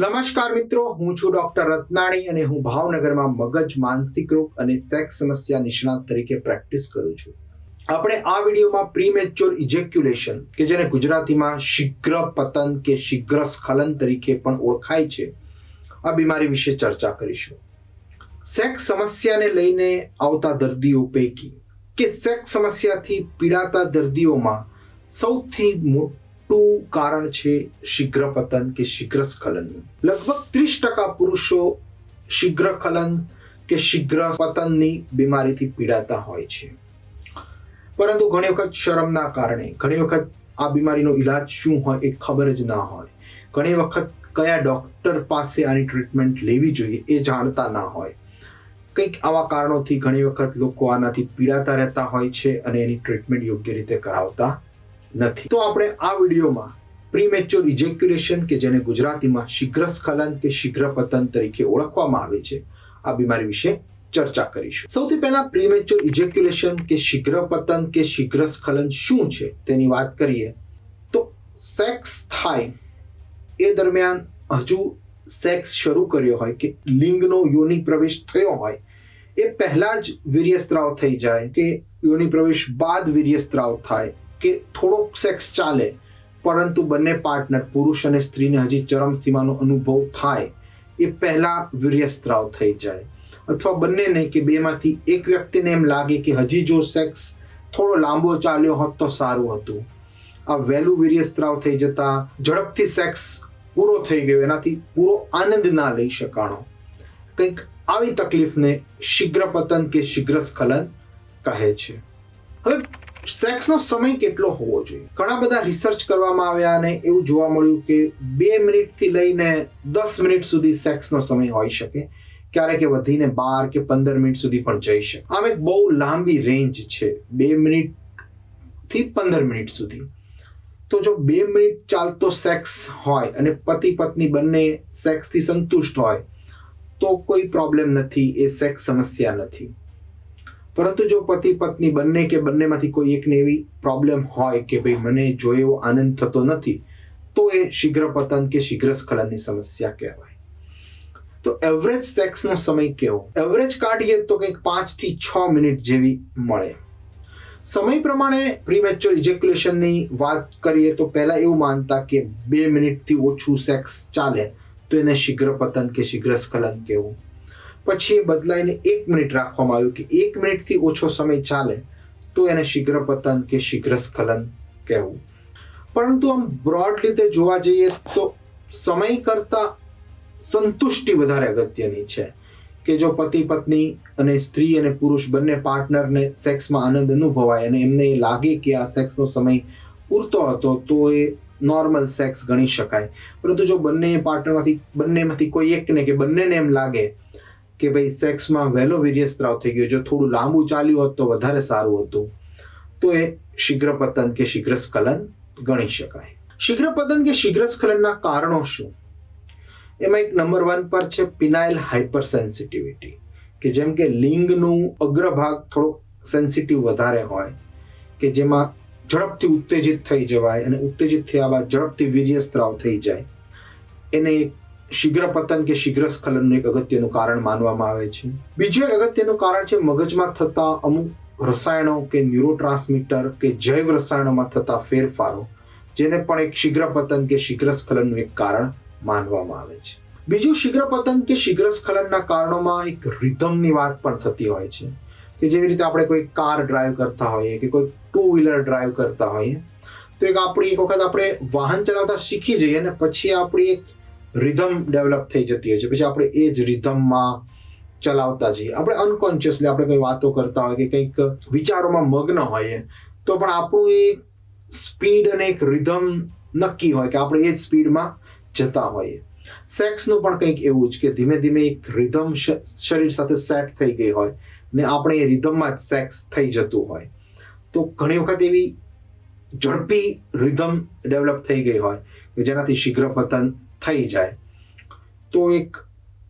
નમસ્કાર મિત્રો, હું છું ડોક્ટર રત્નાણી અને હું ભાવનગરમાં મગજ, માનસિક રોગ અને સેક્સ સમસ્યા નિષ્ણાત તરીકે પ્રેક્ટિસ કરું છું. આપણે આ વિડીયોમાં પ્રીમેચ્યોર ઇજેક્યુલેશન, કે જેને ગુજરાતીમાં શીઘ્ર પતન કે શીઘ્ર સ્ખલન તરીકે પણ ઓળખાય છે, આ બીમારી વિશે ચર્ચા કરીશું. સેક્સ સમસ્યાને લઈને આવતા દર્દીઓ પૈકી, કે સેક્સ સમસ્યાથી પીડાતા દર્દીઓમાં સૌથી મોટું કારણ છે શીઘ્ર પતન કે શીઘ્ર સ્ખલનનું લગભગ ત્રીસ ટકા પુરુષો શીઘ્ર ખલન કે શીઘ્ર પતનની બીમારીથી પીડાતા હોય છે. પરંતુ ઘણી વખત શરમના કારણે, ઘણી વખત આ બીમારીનો ઈલાજ શું હોય એ ખબર જ ના હોય. ઘણી વખત કયા ડૉક્ટર પાસે આની ટ્રીટમેન્ટ લેવી જોઈએ એ જાણતા ના હોય. કંઈક આવા કારણોથી ઘણી વખત લોકો આનાથી પીડાતા રહેતા હોય છે અને એની ટ્રીટમેન્ટ યોગ્ય રીતે કરાવતા નથી. તો આપણે આ વિડીયોમાં પ્રીમેચ્યોર ઇજેક્યુલેશન કે જેને ગુજરાતીમાં શીઘ્ર સ્ખલન કે શીઘ્ર પતન તરીકે ઓળખવામાં આવે છે, આ બીમારી વિશે ચર્ચા કરીશું. સૌથી પહેલા પ્રીમેચ્યોર ઇજેક્યુલેશન કે શીઘ્ર પતન કે શીઘ્ર સ્ખલન શું છે તેની વાત કરીએ. તો સેક્સ થાય એ દરમિયાન હજુ સેક્સ શરૂ કર્યો હોય કે લિંગનો યોનિ પ્રવેશ થયો હોય, એ પહેલા જ વીર્યસ્ત્રાવ થઈ જાય કે યોનિ પ્રવેશ બાદ વીર્યસ્ત્રાવ થાય. કે થોડોક સેક્સ ચાલે, પરંતુ બંને પાર્ટનર પુરુષ અને સ્ત્રીને હજી ચરમસીમાનો અનુભવ થાય, એ પહેલા વીર્યસ્ત્રાવ થઈ જાય. અથવા બંનેને કે બેમાંથી એક વ્યક્તિને એમ લાગે કે હજી જો સેક્સ થોડો લાંબો ચાલ્યો હોત તો સારું હતું. આ વહેલું વીર્યસ્ત્રાવ થઈ જતા ઝડપથી સેક્સ પૂરો થઈ ગયો, એનાથી પૂરો આનંદ ના લઈ શકાણો. કંઈક આવી તકલીફને શીઘ્ર પતન કે શીઘ્ર સ્ખલન કહે છે. હવે સેક્સનો સમય કેટલો હોવો જોઈએ? ઘણા બધા રિસર્ચ કરવામાં આવ્યા અને એવું જોવા મળ્યું કે બે મિનિટથી લઈને દસ મિનિટ સુધી સેક્સનો સમય હોઈ શકે. ક્યારેક વધીને બાર કે પંદર મિનિટ સુધી પણ જઈ શકે. આમ એક બહુ લાંબી રેન્જ છે, બે મિનિટથી પંદર મિનિટ સુધી. તો જો બે મિનિટ ચાલતો સેક્સ હોય અને પતિ પત્ની બંને સેક્સથી સંતુષ્ટ હોય, તો કોઈ પ્રોબ્લેમ નથી, એ સેક્સ સમસ્યા નથી. પરંતુ જો પતિ પત્ની બંને કે બંનેમાંથી કોઈ એકને એવી પ્રોબ્લેમ હોય કે ભાઈ મને જો એવો આનંદ થતો નથી, તો એ શીઘ્ર પતન કે શીઘ્ર સ્ખલનની સમસ્યા કહેવાય. તો એવરેજ સેક્સનો સમય કેવો? એવરેજ કાઢીએ તો કંઈક પાંચથી છ મિનિટ જેવી મળે. સમય પ્રમાણે પ્રીમેચ્યોર ઇજેક્યુલેશનની વાત કરીએ તો પહેલા એવું માનતા કે બે મિનિટથી ઓછું સેક્સ ચાલે, તો એને શીઘ્ર પતન કે શીઘ્ર સ્ખલન કહેવું પછી એ બદલાઈને એક મિનિટ રાખવામાં આવ્યું કે એક મિનિટથી ઓછો સમય ચાલે તો એને શીઘ્ર પતન કે શીઘ્ર સ્ખલન કહેવું. પરંતુ આમ બ્રોડ રીતે જોવા જઈએ તો સમય કરતા સંતુષ્ટિ વધારે અગત્યની છે કે જો પતિ, પત્ની અને સ્ત્રી અને પુરુષ બંને પાર્ટનરને સેક્સમાં આનંદ અનુભવાય અને એમને એ લાગે કે આ સેક્સનો સમય પૂરતો હતો તો એ નોર્મલ સેક્સ ગણી શકાય. પરંતુ જો બંને પાર્ટનરમાંથી બંનેમાંથી કોઈ એકને કે બંનેને એમ લાગે કે ભાઈ સેક્સમાં વહેલો વીર્ય સ્ત્રાવ થઈ ગયો. જો થોડું લાંબુ ચાલ્યું હોત તો વધારે સારું હતું. તો એ શીઘ્ર પતન કે શીઘ્ર સ્ખલન ગણી શકાય. શીઘ્ર પતન કે શીઘ્ર સ્ખલનના કારણો શું? એમાં એક નંબર વન પર છે પિનાઇલ હાઇપર સેન્સિટિવિટી કે જેમ કે લિંગનું અગ્રભાગ થોડોક સેન્સિટિવ વધારે હોય, કે જેમાં ઝડપથી ઉત્તેજિત થઈ જવાય અને ઉત્તેજિત થયા બાદ ઝડપથી વીર્યસ્ત્રાવ થઈ જાય. એને એક શીઘ્ર પતન કે શીઘ્ર સ્ખલનનું એક અગત્યનું કારણ માનવામાં આવે છે. બીજું એક અગત્યનું કારણ છે મગજમાં થતા અમુક રસાયણો કે ન્યુરોટ્રાન્સમીટર કે જૈવ રસાયણોમાં થતા ફેરફારો, જેને પણ એક શીઘ્ર પતન કે શીઘ્ર સ્ખલનનું એક કારણ માનવામાં આવે છે. બીજું શીઘ્ર પતન કે શીઘ્ર સ્ખલનના કારણોમાં એક રિધમની વાત પણ થતી હોય છે, કે જેવી રીતે આપણે કોઈ કાર ડ્રાઈવ કરતા હોઈએ કે કોઈ ટુ વ્હીલર ડ્રાઈવ કરતા હોઈએ, તો એક આપણી એક વખત આપણે વાહન ચલાવતા શીખી જઈએ ને પછી આપણી એક રિધમ ડેવલપ થઈ જતી હોય છે. પછી આપણે એ જ રિધમમાં ચલાવતા જઈએ. આપણે અનકોન્શિયસલી આપણે કંઈ વાતો કરતા હોય કે કંઈક વિચારોમાં મગ્ન હોઈએ, તો પણ આપણું એ સ્પીડ અને એક રિધમ નક્કી હોય કે આપણે એ જ સ્પીડમાં જતા હોઈએ. સેક્સનું પણ કંઈક એવું જ કે ધીમે ધીમે એક રિધમ શરીર સાથે સેટ થઈ ગઈ હોય ને આપણે એ રિધમમાં જ સેક્સ થઈ જતું હોય. તો ઘણી વખત એવી ઝડપી રિધમ ડેવલપ થઈ ગઈ હોય કે જેનાથી શીઘ્ર પતન થઈ જાય. તો એક,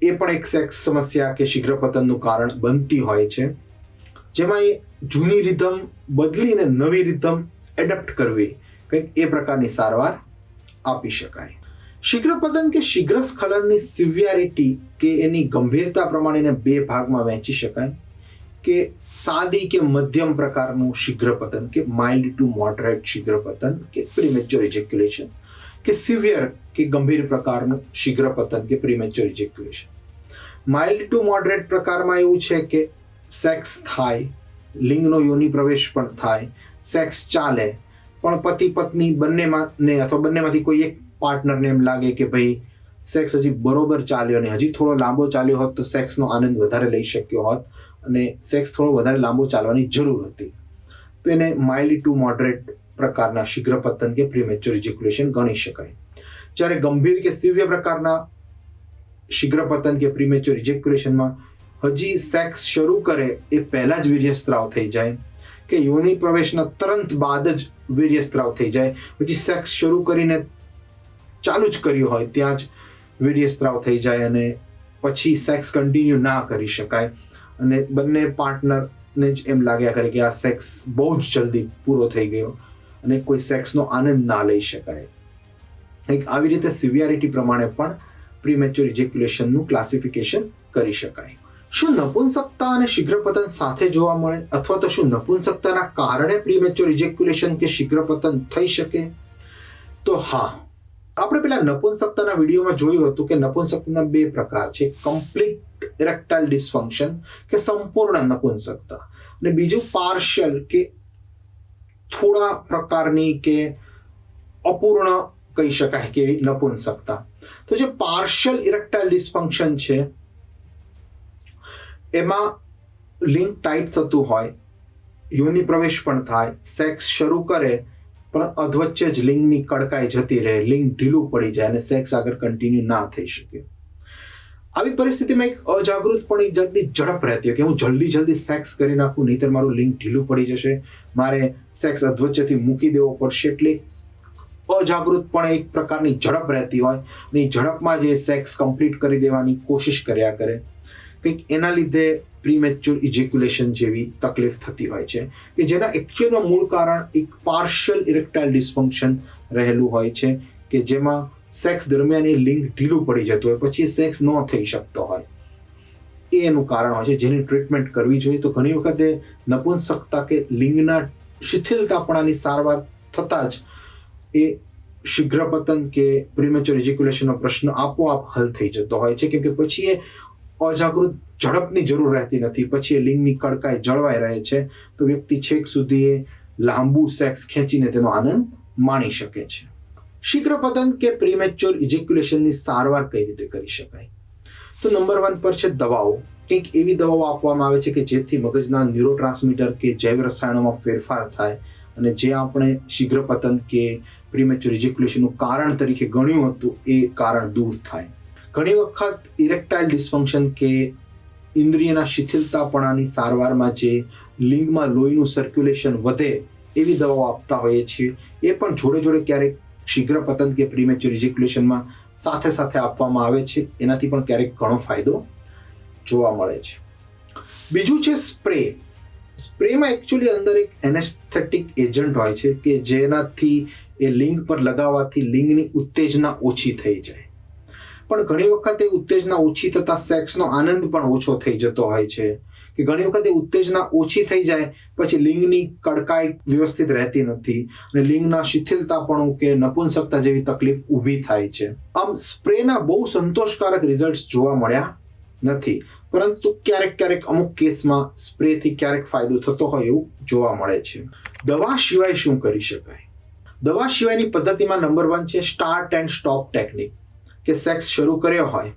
એ પણ એક સેક્સ સમસ્યા કે શીઘ્ર પતનનું કારણ બનતી હોય છે. જેમાં એ જૂની રિધમ બદલીને નવી રિધમ એડપ્ટ કરવી કંઈક એ પ્રકારની સારવાર આપી શકાય. શીઘ્રપતન કે શીઘ્ર સ્ખલનની સિવિયારિટી કે એની ગંભીરતા પ્રમાણે એને બે ભાગમાં વહેંચી શકાય. કે સાદી કે મધ્યમ પ્રકારનું શીઘ્રપતન કે માઇલ્ડ ટુ મોડરેટ શીઘ્રપતન કે પ્રીમેચ્યોર ઇજેક્યુલેશન કે સિવિયર કે ગંભીર પ્રકારનું શીઘ્રપતન કે premature ejaculation mild to moderate પ્રકારમાં એવું છે કે સેક્સ થાય, લિંગનો યોનિ પ્રવેશ પણ થાય સેક્સ ચાલે, પણ પતિ પત્ની બંનેમાં ને અથવા બંનેમાંથી કોઈ એક પાર્ટનરને એમ લાગે કે ભાઈ સેક્સ હજી બરોબર ચાલ્યો ને હજી થોડો લાંબો ચાલ્યો હોત તો સેક્સનો આનંદ વધારે લઈ શક્યો હોત અને સેક્સ થોડો વધારે લાંબો ચાલવાની જરૂર હતી. તો એને માઇલ્ડ ટુ મોડરેટ પ્રકારના શીઘ્ર પતન કે પ્રીમેચ્યોર ઇજેક્યુલેશન ગણી શકાય. જ્યારે ગંભીર કે સિવિયર પ્રકારના શીઘ્ર પતન કે પ્રીમેચ્યોર ઇજેક્યુલેશનમાં હજી સેક્સ શરૂ કરે એ પહેલા જ વીર્યસ્ત્રાવ થઈ જાય કે યોનિ પ્રવેશના તરંત બાદ જ વીર્યસ્ત્રાવ થઈ જાય. પછી સેક્સ શરૂ કરીને ચાલુ જ કર્યું હોય ત્યાં જ વીર્યસ્ત્રાવ થઈ જાય અને પછી સેક્સ કન્ટિન્યુ ના કરી શકાય. અને બંને પાર્ટનરને જ એમ લાગ્યા કરે કે આ સેક્સ બહુ જ જલ્દી પૂરો થઈ ગયો અને કોઈ સેક્સનો આનંદ ના લઈ શકાય. એક આવી રીતે સિવિયારિટી પ્રમાણે પણ પ્રીમેચ્યોર ઇજેક્યુલેશનનું ક્લાસિફિકેશન કરી શકાય. શું નપુંસકતા અને શીઘ્રપતન સાથે જોવા મળે? અથવા તો શું નપુંસકતાના કારણે પ્રીમેચ્યોર ઇજેક્યુલેશન કે શીઘ્રપતન થઈ શકે? તો હા, આપણે પેલા નપુંસકતાના વિડીયોમાં જોયું હતું કે નપુંસકતાના બે પ્રકાર છે. કમ્પ્લીટ ઇરેક્ટાઇલ ડિસફંક્શન કે સંપૂર્ણ નપુંસકતા. અને બીજું પાર્શિયલ કે થોડા પ્રકારની કે અપૂર્ણ કહી શકાય કે નપુંસકતા. તો જે પાર્શિયલ ઇરેક્ટાઇલ ડિસફંક્શન છે, એમાં લિંક ટાઈટ થતું હોય, યોની પ્રવેશ પણ થાય સેક્સ શરૂ કરે, પણ અધવચ્ચે જ લિંગની કડકાઈ જતી રહે, લિંગ ઢીલું પડી જાય અને સેક્સ આગળ કન્ટિન્યુ ના થઈ શકે. આવી પરિસ્થિતિમાં એક અજાગૃત પણ એક જાતની ઝડપ રહેતી હોય કે હું જલ્દી જલ્દી સેક્સ કરી નાખું, નહીતર મારું લિંક ઢીલું પડી જશે, મારે સેક્સ અધવચ્ચેથી મૂકી દેવો પડશે, એટલે અજાગૃત પણ એક પ્રકારની ઝડપ રહેતી હોય અને એ ઝડપમાં જે સેક્સ કમ્પ્લીટ કરી દેવાની કોશિશ કર્યા કરે. કંઈક એના લીધે પ્રીમેચ્યોર ઇજેક્યુલેશન જેવી તકલીફ થતી હોય છે કે જેના એકચ્યુઅલમાં મૂળ કારણ એક પાર્શિયલ ઇરેક્ટાઇલ ડિસ્ફંક્શન રહેલું હોય છે કે જેમાં સેક્સ દરમિયાન એ લિંગ ઢીલું પડી જતું હોય, પછી સેક્સ ન થઈ શકતો હોય. એ એનું કારણ હોય છે. જેની ટ્રીટમેન્ટ કરવી જોઈએ તો ઘણી વખતે નપુંસકતા કે લિંગના શિથિલતાપણાની સારવાર થતાં જ એ શીઘ્રપતન કે પ્રીમેચ્યોર ઇજેક્યુલેશનનો પ્રશ્ન આપોઆપ હલ થઈ જતો હોય છે. કેમ કે પછી એ અજાગૃત ઝડપની જરૂર રહેતી નથી. પછી એ લિંગની કડકાઈ જળવાઈ રહે છે. તો વ્યક્તિ છેક સુધી એ લાંબુ સેક્સ ખેંચીને તેનો આનંદ માણી શકે છે. શીઘ્રપતન કે પ્રીમેચ્યોર ઇજેક્યુલેશનની સારવાર કઈ રીતે કરી શકાય? તો નંબર વન પર છે દવાઓ. કંઈક એવી દવાઓ આપવામાં આવે છે કે જેથી મગજના ન્યુરોટ્રાન્સમીટર કે જૈવ રસાયણોમાં ફેરફાર થાય અને જે આપણે શીઘ્રપતન કે પ્રીમેચ્યોર ઇજેક્યુલેશનનું કારણ તરીકે ગણ્યું હતું, એ કારણ દૂર થાય. ઘણી વખત ઇરેક્ટાઇલ ડિસ્ફંક્શન કે ઇન્દ્રિયના શિથિલતાપણાની સારવારમાં જે લિંગમાં લોહીનું સર્ક્યુલેશન વધે, એવી દવાઓ આપતા હોઈએ છીએ. એ પણ જોડે જોડે ક્યારેક શીઘ્ર પતન કે પ્રીમેચ્યોર ઇજેક્યુલેશનમાં સાથે સાથે આપવામાં આવે છે. એનાથી પણ ક્યારેક ઘણો ફાયદો જોવા મળે છે. બીજું છે સ્પ્રે સ્પ્રેમાં એકચ્યુઅલી અંદર એક એનેસ્થેટિક એજન્ટ હોય છે કે જેનાથી એ લિંગ પર લગાવવાથી લિંગની ઉત્તેજના ઓછી થઈ જાય. પણ ઘણી વખત એ ઉત્તેજના ઓછી થતા સેક્સનો આનંદ પણ ઓછો થઈ જતો હોય છે. કે ઘણી વખત એ ઉત્તેજના ઓછી થઈ જાય, પછી લિંગની કડકાઈ વ્યવસ્થિત રહેતી નથી અને લિંગના શિથિલતાપણું કે નપુંસકતા જેવી તકલીફ ઊભી થાય છે. આમ સ્પ્રેના બહુ સંતોષકારક રિઝલ્ટ જોવા મળ્યા નથી. પરંતુ ક્યારેક ક્યારેક અમુક કેસમાં સ્પ્રેથી ક્યારેક ફાયદો થતો હોય એવું જોવા મળે છે. દવા સિવાય શું કરી શકાય? દવા સિવાયની પદ્ધતિમાં નંબર વન છે સ્ટાર્ટ એન્ડ સ્ટોપ ટેકનિક કે સેક્સ શરૂ કર્યો હોય,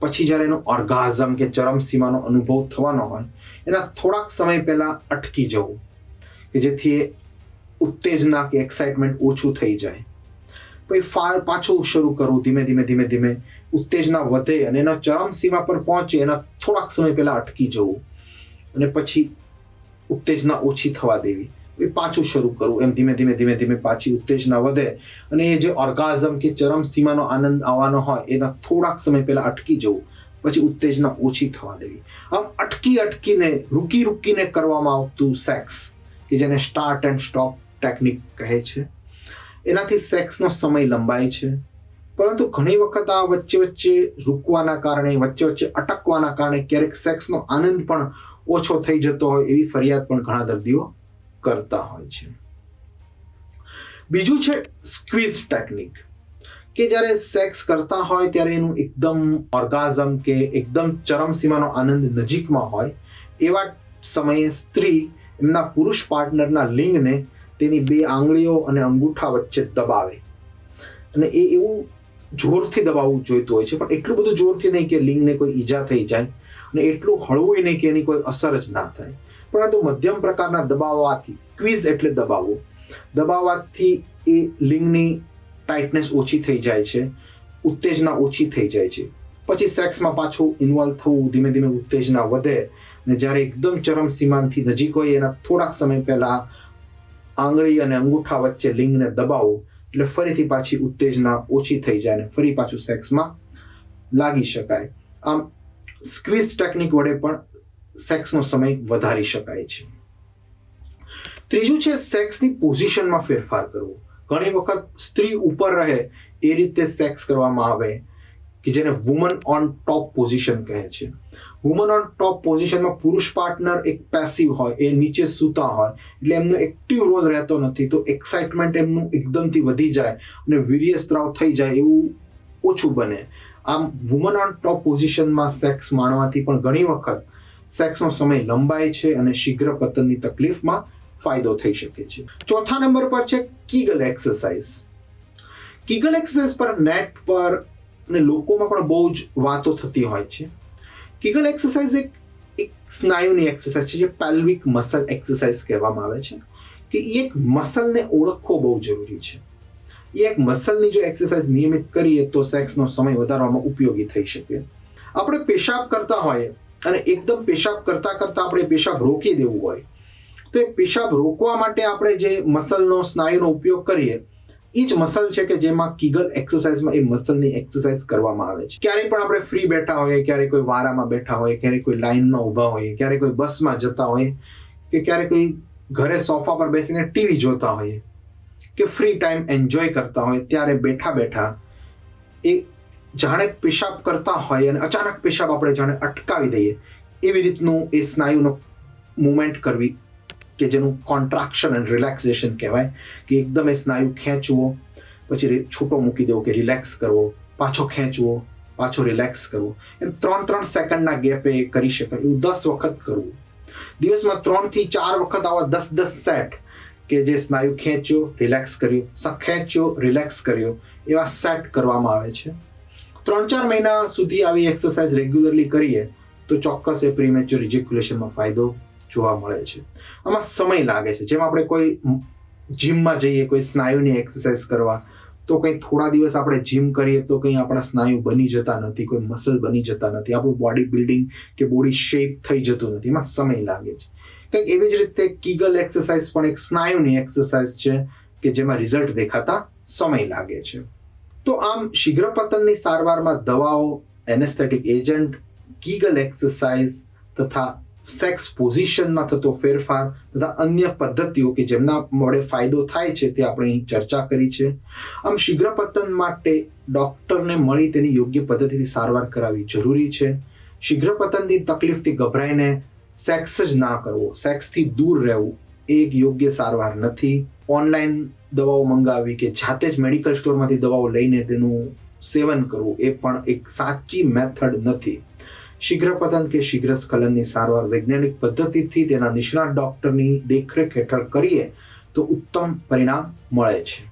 પછી જ્યારે એનો ઓર્ગાઝમ કે ચરમસીમાનો અનુભવ થવાનો હોય, એના થોડાક સમય પહેલાં અટકી જવું, કે જેથી એ ઉત્તેજના કે એક્સાઇટમેન્ટ ઓછું થઈ જાય. પછી ફાર પાછું શરૂ કરવું, ધીમે ધીમે ધીમે ધીમે ઉત્તેજના વધે અને એના ચરમસીમા પર પહોંચે, એના થોડાક સમય પહેલાં અટકી જવું, અને પછી ઉત્તેજના ઓછી થવા દેવી. એ પાછું શરૂ કરવું એમ ધીમે ધીમે ધીમે ધીમે પાછી ઉત્તેજના વધે અને એ જે ઓર્ગાઝમ કે ચરમ સીમાનો આનંદ આવવાનો હોય, એના થોડાક સમય પહેલા અટકી જવું. પછી ઉત્તેજના ઓછી થવા દેવી. આમ અટકી અટકીને, રૂકી રૂકીને કરવામાં આવતું સેક્સ કે જેને સ્ટાર્ટ એન્ડ સ્ટોપ ટેકનિક કહે છે, એનાથી સેક્સનો સમય લંબાય છે. પરંતુ ઘણી વખત આ વચ્ચે વચ્ચે રૂકવાના કારણે, વચ્ચે વચ્ચે અટકવાના કારણે ક્યારેક સેક્સનો આનંદ પણ ઓછો થઈ જતો હોય એવી ફરિયાદ પણ ઘણા દર્દીઓ કરતા હોય છે. બીજું છે સ્ક્વીઝ ટેકનિક કે જ્યારે સેક્સ કરતા હોય ત્યારે એનું એકદમ ઓર્ગાઝમ કે એકદમ ચરમસીમાનો આનંદ નજીકમાં હોય, એવા સમયે સ્ત્રી એમના પુરુષ પાર્ટનરના લિંગને તેની બે આંગળીઓ અને અંગૂઠા વચ્ચે દબાવે. અને એ એવું જોરથી દબાવવું જોઈતું હોય છે, પણ એટલું બધું જોરથી નહીં કે લિંગને કોઈ ઈજા થઈ જાય અને એટલું હળવું નહીં કે એની કોઈ અસર જ ના થાય. પરંતુ મધ્યમ પ્રકારના દબાવવાથી સ્ક્વીઝ એટલે દબાવવું દબાવવાથી એ લિંગની ટાઇટનેસ ઓછી થઈ જાય છે, ઉત્તેજના ઓછી થઈ જાય છે. પછી સેક્સમાં પાછું ઇન્વોલ્વ થવું, ધીમે ધીમે ઉત્તેજના વધે અને જ્યારે એકદમ ચરમ સીમાનથી નજીક હોય, એના થોડાક સમય પહેલા આંગળી અને અંગૂઠા વચ્ચે લિંગને દબાવો, એટલે ફરીથી પાછી ઉત્તેજના ઓછી થઈ જાય અને ફરી પાછું સેક્સમાં લાગી શકાય. આમ સ્ક્વીઝ ટેકનિક વડે પણ સેક્સનો સમય વધારી શકાય છે. ત્રીજું છે સેક્સની પોઝિશનમાં ફેરફાર કરવો. ઘણી વખત સ્ત્રી ઉપર રહે એ રીતે સેક્સ કરવામાં આવે કે જેને વુમન ઓન ટોપ પોઝિશન કહે છે. વુમન ઓન ટોપ પોઝિશનમાં પુરુષ પાર્ટનર એક પેસિવ હોય, એ નીચે સૂતા હોય, એટલે એમનો એક્ટિવ રોલ રહેતો નથી, તો એક્સાઇટમેન્ટ એમનું એકદમથી વધી જાય અને વીર્ય સ્ત્રાવ થઈ જાય એવું ઓછું બને. આમ વુમન ઓન ટોપ પોઝિશનમાં સેક્સ માણવાથી પણ ઘણી વખત સેક્સનો સમય લંબાય છે અને શીઘ્ર પતનની તકલીફમાં ફાયદો થઈ શકે છે. ચોથા નંબર પર છે કીગલ એક્સરસાઇઝ. કીગલ એક્સરસાઇઝ પર નેટ પર અને લોકોમાં પણ બહુ જ વાતો થતી હોય છે. કીગલ એક્સરસાઇઝ એક એક સ્નાયુની એક્સરસાઇઝ છે જે પેલ્વિક મસલ એક્સરસાઇઝ કહેવામાં આવે છે કે એ એક મસલને ઓળખવો બહુ જરૂરી છે. એ એક મસલની જો એક્સરસાઇઝ નિયમિત કરીએ તો સેક્સનો સમય વધારવામાં ઉપયોગી થઈ શકે. આપણે પેશાબ કરતા હોઈએ અને એકદમ પેશાબ કરતા કરતા આપણે પેશાબ રોકી દેવું હોય. તો એ પેશાબ રોકવા માટે આપણે જે મસલનો, સ્નાયુનો ઉપયોગ કરીએ એ જ મસલ છે કે જેમાં કિગલ એક્સરસાઇઝમાં એ મસલની એક્સરસાઇઝ કરવામાં આવે છે. ક્યારેય પણ આપણે ફ્રી બેઠા હોઈએ, ક્યારેય કોઈ વારામાં બેઠા હોઈએ, ક્યારેય કોઈ લાઇનમાં ઊભા હોઈએ, ક્યારેય કોઈ બસમાં જતા હોઈએ, કે ક્યારેય કોઈ ઘરે સોફા પર બેસીને ટીવી જોતા હોઈએ, કે ફ્રી ટાઈમ એન્જોય કરતા હોય ત્યારે બેઠા બેઠા એ જાણે પેશાબ કરતા હોય અને અચાનક પેશાબ આપણે જાણે અટકાવી દઈએ, એવી રીતનું એ સ્નાયુનો મુવમેન્ટ કરવી કે જેનું કોન્ટ્રાક્શન એન્ડ રિલેક્સેશન કહેવાય, કે એકદમ એ સ્નાયુ ખેંચવો, પછી છૂટો મૂકી દેવો કે રિલેક્સ કરવો, પાછો ખેંચવો, પાછો રિલેક્સ કરવો. એમ ત્રણ ત્રણ સેકન્ડના ગેપે કરી શકાય, એવું દસ વખત કરવું. દિવસમાં ત્રણથી ચાર વખત આવા દસ દસ સેટ કે જે સ્નાયુ ખેંચ્યો રિલેક્સ કર્યો ખેંચ્યો રિલેક્સ કર્યો, એવા સેટ કરવામાં આવે છે. ત્રણ ચાર મહિના સુધી આવી એક્સરસાઇઝ રેગ્યુલરલી કરીએ, તો ચોક્કસ એ પ્રીમેચ્યોર ઇજેક્યુલેશનમાં ફાયદો જોવા મળે છે. આમાં સમય લાગે છે. જેમ આપણે કોઈ જીમમાં જઈએ, કોઈ સ્નાયુની એક્સરસાઇઝ કરવા, તો કંઈ થોડા દિવસ આપણે જીમ કરીએ, તો કંઈ આપણા સ્નાયુ બની જતા નથી, કોઈ મસલ બની જતા નથી, આપણું બોડી બિલ્ડિંગ કે બોડી શેપ થઈ જતું નથી. એમાં સમય લાગે છે. કંઈક એવી જ રીતે કીગલ એક્સરસાઇઝ પણ એક સ્નાયુની એક્સરસાઇઝ છે, કે જેમાં રિઝલ્ટ દેખાતા સમય લાગે છે. તો આમ શીઘ્ર પતનની સારવારમાં દવાઓ એનેસ્થેટિક એજન્ટ કીગલ એક્સરસાઇઝ તથા સેક્સ પોઝિશનમાં થતો ફેરફાર તથા અન્ય પદ્ધતિઓ કે જેમના વડે ફાયદો થાય છે તે આપણે અહીં ચર્ચા કરી છે. આમ શીઘ્ર પતન માટે ડૉક્ટરને મળી તેની યોગ્ય પદ્ધતિથી સારવાર કરાવવી જરૂરી છે. શીઘ્ર પતનની તકલીફથી ગભરાઈને સેક્સ જ ના કરવો સેક્સથી દૂર રહેવું એ એક યોગ્ય સારવાર નથી. ઓનલાઈન દવાઓ મંગાવી કે જાતે જ મેડિકલ સ્ટોરમાંથી દવાઓ લઈને તેનું સેવન કરવું એ પણ એક સાચી મેથડ નથી. શીઘ્ર પતન કે શીઘ્ર સ્ખલનની સારવાર વૈજ્ઞાનિક પદ્ધતિથી તેના નિષ્ણાત ડોક્ટરની દેખરેખ હેઠળ કરીએ તો ઉત્તમ પરિણામ મળે છે.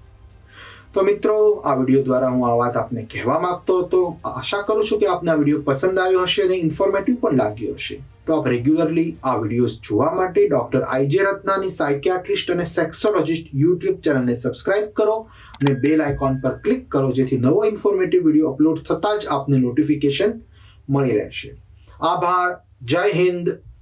તો મિત્રો, આ વીડિયો દ્વારા હું આ વાત આપને કહેવા માંગતો હતો. આશા કરું છું કે આપને આ વીડિયો પસંદ આવ્યો હશે અને ઇન્ફોર્મેટિવ પણ લાગ્યો હશે. તો રેગ્યુલરલી આ વિડીયોઝ જોવા માટે ડોક્ટર આઈજે રત્નાની સાયકિયાટ્રિસ્ટ અને સેક્સોલોજિસ્ટ યુટ્યુબ ચેનલને સબસ્ક્રાઇબ કરો અને બેલ આઇકોન પર ક્લિક કરો, જેથી નવો ઇન્ફોર્મેટિવ વીડિયો અપલોડ થતાં જ આપને નોટિફિકેશન મળી રહેશે. આભાર. જય હિન્દ.